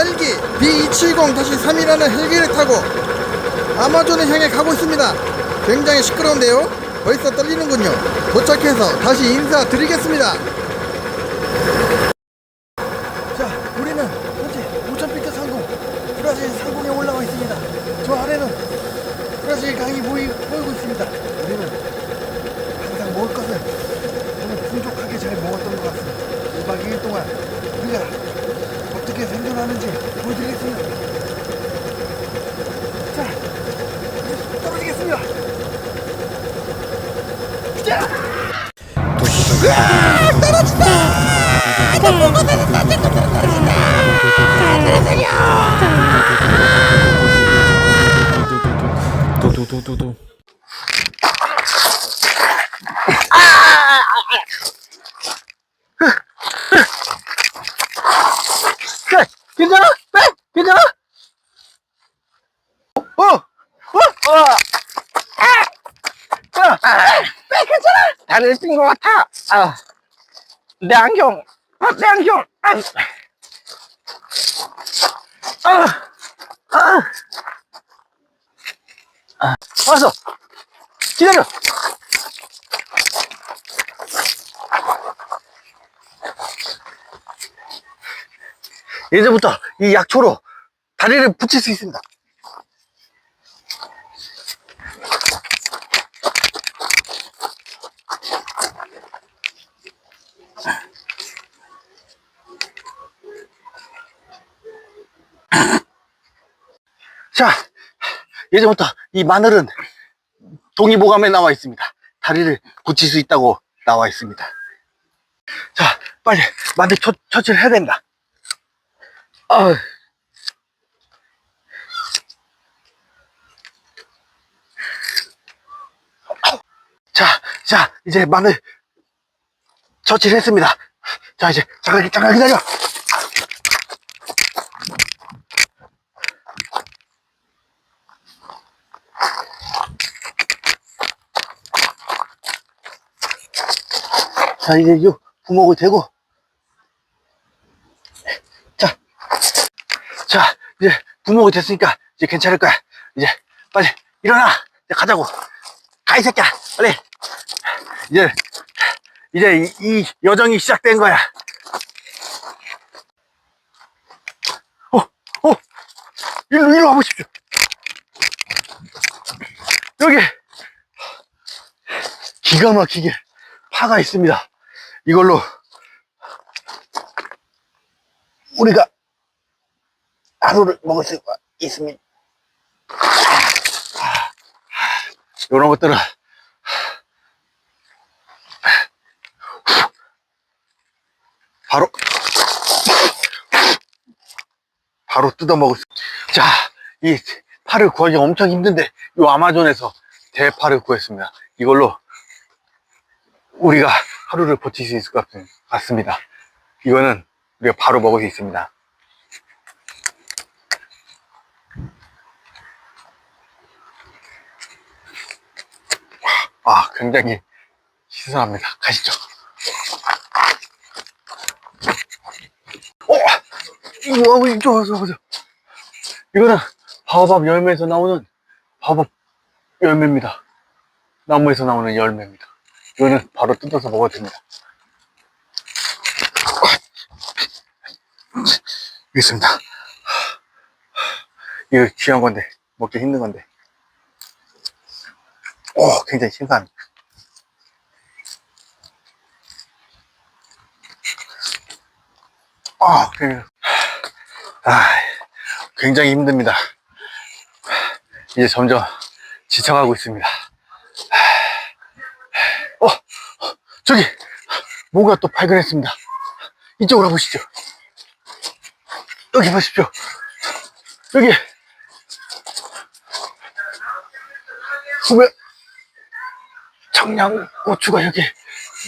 헬기 B270-3이라는 헬기를 타고 아마존을 향해 가고 있습니다. 굉장히 시끄러운데요. 벌써 떨리는군요. 도착해서 다시 인사드리겠습니다. 자, 우리는 현재 5,000피트 상공, 브라질 상공에 올라와 있습니다. 저 아래는 브라질 강이 보이, 보이고 있습니다. 우리는 항상 먹을 것을 오늘 풍족하게 잘 먹었던 것 같습니다. 1박 2일 동안 우리가 어떻게 생존하는지 보여드리겠습니다. 자, 이제 떨어지겠습니다. 도도도도도 괜찮아? 다리를 삔것 같아. 아, 내 안경, 아, 내 안경. 아, 아, 아. 알았어. 기다려. 이제부터 이 약초로 다리를 붙일 수 있습니다. 자, 예전부터 이 마늘은 동의보감에 나와 있습니다. 다리를 붙일 수 있다고 나와 있습니다. 자, 빨리 마늘 처, 처치를 해야 됩니다. 아, 자, 자, 이제 마늘 처치를 했습니다. 자, 이제 잠깐, 잠깐 기다려. 자, 이제 요 구멍을 대고. 자, 자, 이제 구멍이 됐으니까 이제 괜찮을 거야. 이제 빨리 일어나. 이제 가자고. 가, 이 새끼야. 빨리. 이제, 이제 이, 이 여정이 시작된 거야. 어, 어, 일로, 일로 와보십시오. 여기, 기가 막히게 파가 있습니다. 이걸로 우리가 하루를 먹을 수가 있습니다. 이런 것들은 바로 바로 뜯어 먹을 수. 자, 이 파를 구하기 엄청 힘든데 이 아마존에서 대파를 구했습니다. 이걸로 우리가 하루를 버틸 수 있을 것 같- 같습니다. 이거는 우리가 바로 먹을 수 있습니다. 아, 굉장히 신선합니다. 가시죠. 어! 이거, 이쪽 와서 보세요. 이거는 바오밥 열매에서 나오는 바오밥 열매입니다. 나무에서 나오는 열매입니다. 이거는 바로 뜯어서 먹어도 됩니다. 여기 있습니다. 이거 귀한 건데, 먹기 힘든 건데. 오, 굉장히 신선. 아, 아, 굉장히 힘듭니다. 이제 점점 지쳐가고 있습니다. 어, 저기, 뭔가 또 발견했습니다. 이쪽으로 가보시죠. 여기 보십시오. 여기, 보면, 청양고추가 여기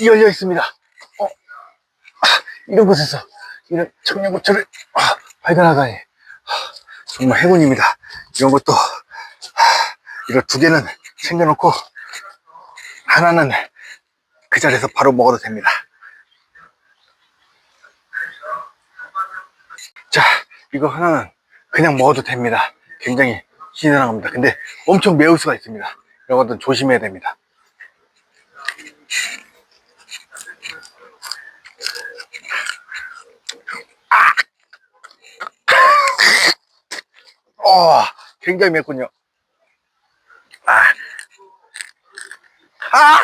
열려 있습니다. 어, 아, 이런 곳에서 이런 청양고추를 아, 발견하다니. 아, 정말 행운입니다. 이런 것도, 아, 이런 두 개는 챙겨놓고, 하나는 그 자리에서 바로 먹어도 됩니다. 자, 이거 하나는 그냥 먹어도 됩니다. 굉장히 신선합니다. 근데 엄청 매울 수가 있습니다. 이런 것들은 조심해야 됩니다. 어, 굉장히 맵군요. 아, 아,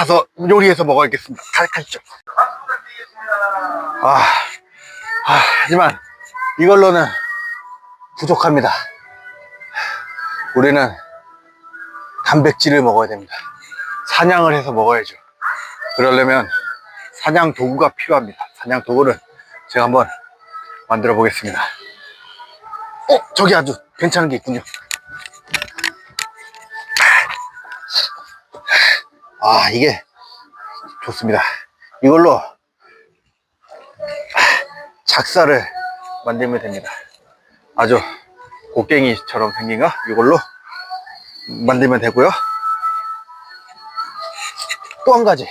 가서 요리해서 먹어야겠습니다. 가, 가시죠. 아, 아, 하지만 이걸로는 부족합니다. 우리는 단백질을 먹어야 됩니다. 사냥을 해서 먹어야죠. 그러려면 사냥 도구가 필요합니다. 사냥 도구를 제가 한번 만들어 보겠습니다. 어, 저기 아주 괜찮은 게 있군요. 아, 이게 좋습니다. 이걸로 작사를 만들면 됩니다. 아주 곡괭이처럼 생긴 거 이걸로 만들면 되고요. 또 한 가지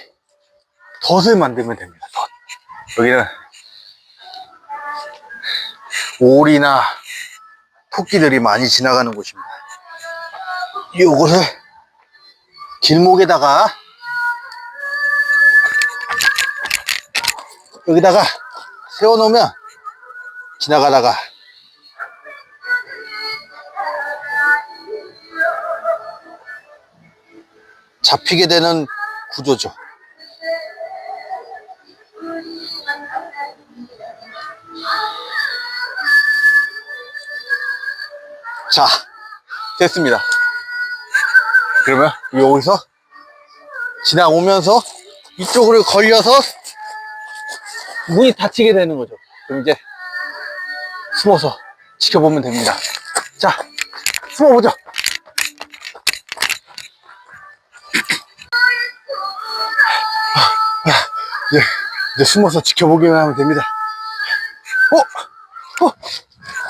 덫을 만들면 됩니다. 덫. 여기는 오리나 토끼들이 많이 지나가는 곳입니다. 이것을 길목에다가 여기다가 세워놓으면 지나가다가 잡히게 되는 구조죠. 자, 됐습니다. 그러면 여기서 지나오면서 이쪽으로 걸려서 문이 닫히게 되는 거죠. 그럼 이제 숨어서 지켜보면 됩니다. 자, 숨어보죠. 이제, 이제 숨어서 지켜보기만 하면 됩니다. 어? 어?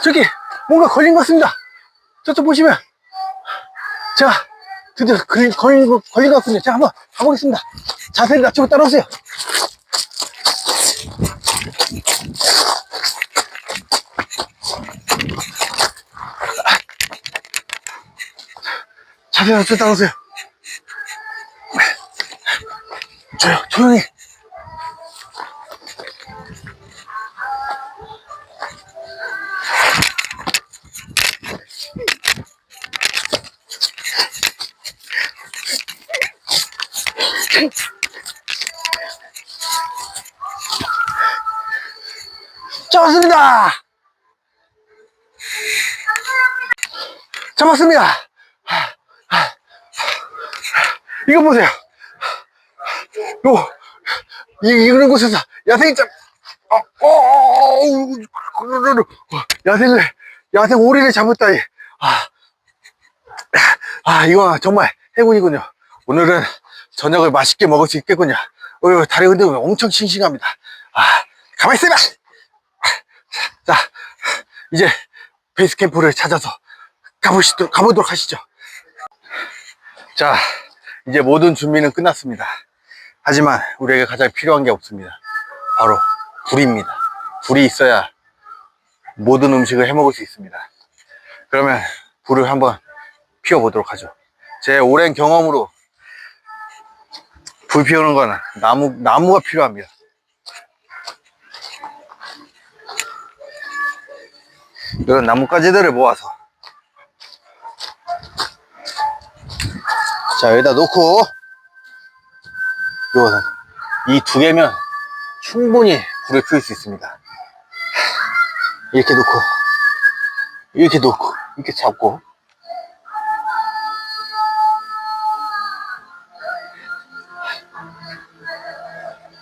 저기 뭔가 걸린 것 같습니다. 저쪽 보시면 제가 드디어 걸린, 걸린, 거- 걸린 것 같거든요. 제가 한번 가보겠습니다. 자세를 낮추고 따라오세요. 자세를 낮추고 따라오세요. 조용, 조용히. 잡았습니다! 잡았습니다! 이거 보세요. 요, 이, 이런 곳에서 야생이 참, 어, 어, 어, 어, 야생을, 야생 오리를 잡았다. 이. 아, 아, 이거 정말 행운이군요. 오늘은 저녁을 맛있게 먹을 수 있겠군요. 어, 다리 흔들면 엄청 싱싱합니다. 아, 가만히 있어봐! 자, 이제 베이스 캠프를 찾아서 가보시도록, 가보도록 하시죠. 자, 이제 모든 준비는 끝났습니다. 하지만 우리에게 가장 필요한 게 없습니다. 바로 불입니다. 불이 있어야 모든 음식을 해 먹을 수 있습니다. 그러면 불을 한번 피워보도록 하죠. 제 오랜 경험으로 불 피우는 거는 나무, 나무가 필요합니다. 이런 나뭇가지들을 모아서 자 여기다 놓고. 이거는 이 두 개면 충분히 불을 피울 수 있습니다. 이렇게 놓고. 이렇게 놓고. 이렇게 잡고.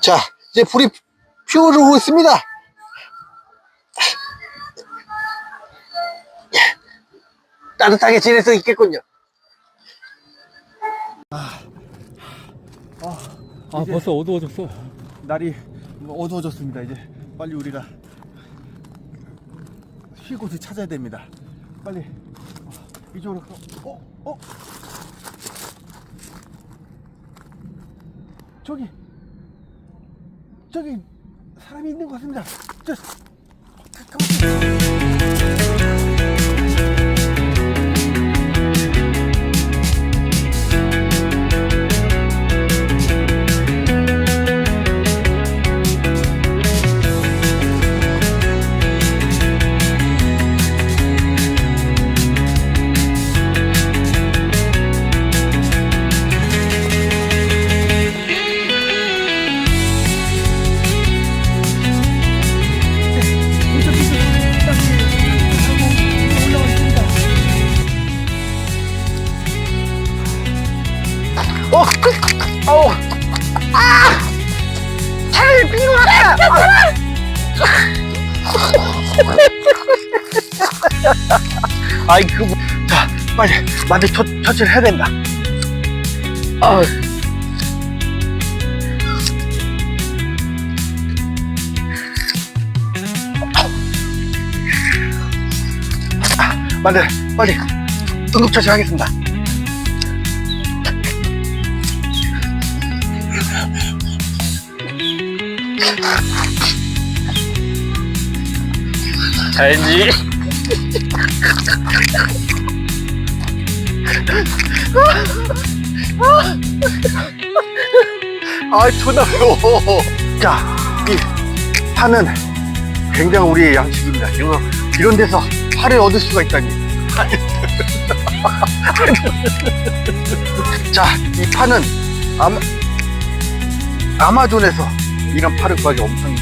자 이제 불이 피어오르고 있습니다. 따뜻하게 지낼 수 있겠군요 아 벌써 어두워졌어 날이 어두워졌습니다. 이제 빨리 우리가 쉴 곳을 찾아야 됩니다. 빨리 어, 이쪽으로 가. 어? 어? 저기 저기 사람이 있는 것 같습니다. 저 아이 그, 뭐- 자 빨리 만들 처, 처치를 해야 된다. 아, 만들 빨리 응급 처치 하겠습니다. 알지? 아, 존나 매워. 자, 이 파는 굉장히 우리의 양식입니다. 이거, 이런 데서 파를 얻을 수가 있다니. 자, 이 파는 아마, 아마존에서 이런 파를 구하기 엄청